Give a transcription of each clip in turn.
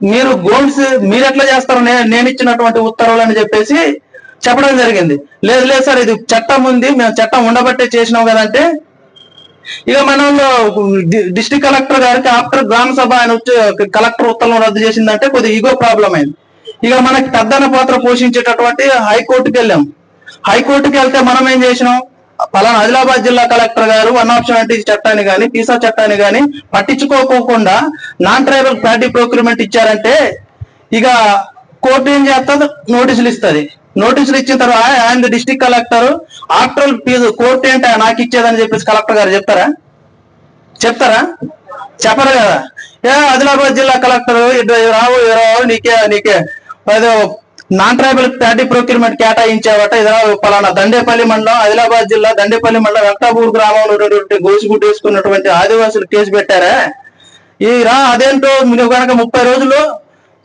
మీరు గోల్డ్స్ మీరు ఎట్లా చేస్తారు నేను ఇచ్చినటువంటి ఉత్తర్వులు అని చెప్పేసి చెప్పడం జరిగింది. లేదు లేదు సార్ ఇది చట్టం ఉంది మేము చట్టం ఉండబట్టే చేసినాం కదంటే ఇక మన డిస్ట్రిక్ట్ కలెక్టర్ గారికి ఆఫ్టర్ గ్రామ సభ ఆయన కలెక్టర్ ఉత్తర్వులు రద్దు చేసిందంటే కొద్దిగా ఈగో ప్రాబ్లం అయింది. ఇక మనకి పెద్దన పాత్ర పోషించేటటువంటి హైకోర్టుకి వెళ్ళాం. హైకోర్టుకి వెళ్తే మనం ఏం చేసినాం? పలానా ఆదిలాబాద్ జిల్లా కలెక్టర్ గారు వన్ ఆఫ్ అంటే చట్టాన్ని కానీ పీసా చట్టాన్ని కానీ పట్టించుకోకుండా నాన్ ట్రైబల్ ప్యాటీ ప్రొక్యూర్మెంట్ ఇచ్చారంటే ఇక కోర్టు ఏం చేస్తుంది? నోటీసులు ఇస్తుంది. నోటీసులు ఇచ్చిన తర్వాత ఆయన district collector. After fees court ఏంటి? నాకు ఇచ్చేదని చెప్పేసి కలెక్టర్ గారు చెప్తారా? చెప్తారా? చెప్పరు కదా. ఏ ఆదిలాబాద్ జిల్లా కలెక్టర్ రావు రావు నీకే నీకే. నాన్ ట్రైబల్ థర్టీ ప్రొక్యూర్మెంట్ కేటాయించావట. ఇది పలానా దండేపల్లి మండలం ఆదిలాబాద్ జిల్లా దండేపల్లి మండలం వెంకటాపూర్ గ్రామంలో ఉన్నటువంటి గోసిగుడ్డు వేసుకున్నటువంటి ఆదివాసులు కేసు పెట్టారా? ఈ రా అదేంటో మీరు కనుక ముప్పై రోజులు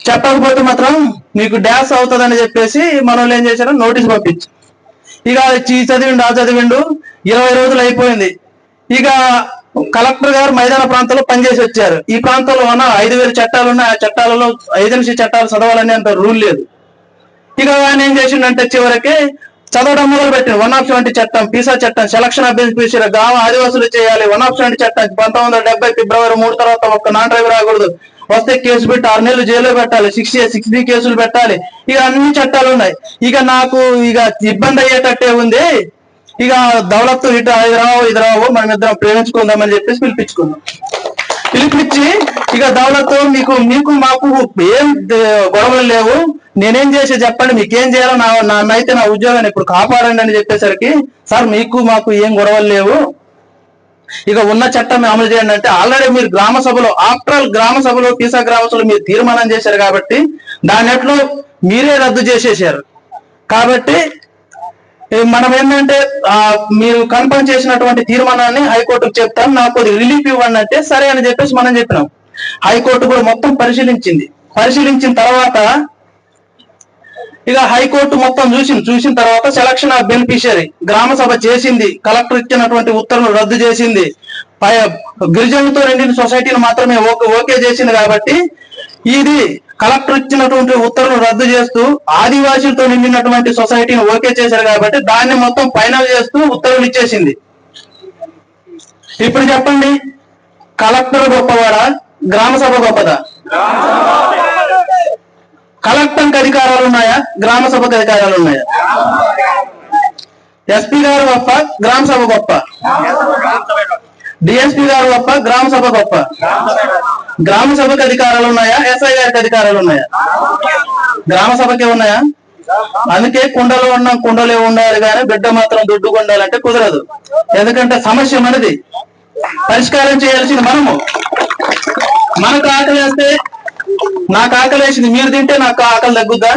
చెప్పకపోతే మాత్రం మీకు డ్యాన్స్ అవుతుందని చెప్పేసి మన ఏం చేశారు? నోటీస్ పంపించు. ఇక ఈ చదివిండు ఆ చదివిండు ఇరవై రోజులు అయిపోయింది. ఇక కలెక్టర్ గారు మైదాన ప్రాంతంలో పనిచేసి వచ్చారు. ఈ ప్రాంతంలో ఉన్న ఐదు వేల చట్టాలు ఉన్నాయి. ఆ చట్టాలలో ఏజెన్సీ చట్టాలు చదవాలని అంత రూల్ లేదు. ఇక ఆయన ఏం చేసిండంటే చివరికి చదవడం మొదలు పెట్టింది వన్ ఆఫ్ సెవెంటీ చట్టం పీసా చట్టం సెలక్షన్ ఆఫ్ బెనిఫిషియరీ ఆదివాసులు చేయాలి. వన్ ఆఫ్ సెవెంటీ చట్టం పంతొమ్మిది వందల డెబ్బై ఫిబ్రవరి మూడు తర్వాత ఒక్క నాన్ డ్రైవర్ రాకూడదు. వస్తే కేసు పెట్టి ఆరు నెలలు జైల్లో పెట్టాలి. సిక్స్ ఏ సిక్స్ బి కేసులు పెట్టాలి. ఇక అన్ని చట్టాలు ఉన్నాయి. ఇక నాకు ఇక ఇబ్బంది అయ్యేటట్టే ఉంది. ఇక దౌలత్ ఇటు ఇది రావు ఇది రావు మనం ఇద్దరం ప్రేమించుకుందామని చెప్పేసి పిలిపించుకుందాం పిలిపించి ఇక దౌలత్ మీకు మీకు మాకు ఏం గొడవలు లేవు. నేనేం చేసి చెప్పండి మీకేం చేయాలో నా నన్నైతే నా ఉద్యోగాన్ని ఇప్పుడు కాపాడండి అని చెప్పేసరికి సార్ మీకు మాకు ఏం గొడవలు లేవు. ఇక ఉన్న చట్టం అమలు చేయండి అంటే ఆల్రెడీ మీరు గ్రామ సభలో ఆఫ్టర్ ఆల్ గ్రామ సభలో పీసా గ్రామ సభలో మీరు తీర్మానం చేశారు కాబట్టి దానిట్లో మీరే రద్దు చేసేసారు కాబట్టి మనం ఏంటంటే ఆ, మీరు కన్ఫర్మ్ చేసినటువంటి తీర్మానాన్ని హైకోర్టుకు చెప్తాం నాకు రిలీఫ్ ఇవ్వండి అంటే సరే అని చెప్పేసి మనం చెప్పినాం. హైకోర్టు కూడా మొత్తం పరిశీలించింది. పరిశీలించిన తర్వాత ఇక హైకోర్టు మొత్తం చూసింది చూసిన తర్వాత సెలక్షన్ ఆఫ్ బెనిఫిషియరీ గ్రామ సభ చేసింది కలెక్టర్ ఇచ్చినటువంటి ఉత్తర్వులు రద్దు చేసింది. గిరిజనులతో నిండిన సొసైటీని మాత్రమే ఓకే చేసింది కాబట్టి ఇది కలెక్టర్ ఇచ్చినటువంటి ఉత్తర్వులు రద్దు చేస్తూ ఆదివాసులతో నిండినటువంటి సొసైటీని ఓకే చేశారు కాబట్టి దాన్ని మొత్తం ఫైనల్ చేస్తూ ఉత్తర్వులు ఇచ్చేసింది. ఇప్పుడు చెప్పండి కలెక్టర్ గొప్పవాడా గ్రామ సభ గొప్పదా? అధికారాలు ఉన్నాయా? గ్రామ సభకు అధికారాలు ఉన్నాయా? ఎస్పీ గారు గొప్ప గ్రామ సభ గొప్ప. డిఎస్పీ గారు గొప్ప గ్రామ సభ గొప్ప. గ్రామ సభకు అధికారాలు ఉన్నాయా? ఎస్ఐ గారికి అధికారాలు ఉన్నాయా? గ్రామ సభకే ఉన్నాయా? అందుకే కుండలో ఉన్నాం కుండలే ఉండాలి కానీ బిడ్డ మాత్రం దుడ్డు కొండాలంటే కుదరదు. ఎందుకంటే సమస్య మనది. పరిష్కారం చేయాల్సింది మనము. మనకు ఆకలి వేస్తే నాకు ఆకలి వేసింది. మీరు తింటే నాకు ఆకలి తగ్గుద్దా?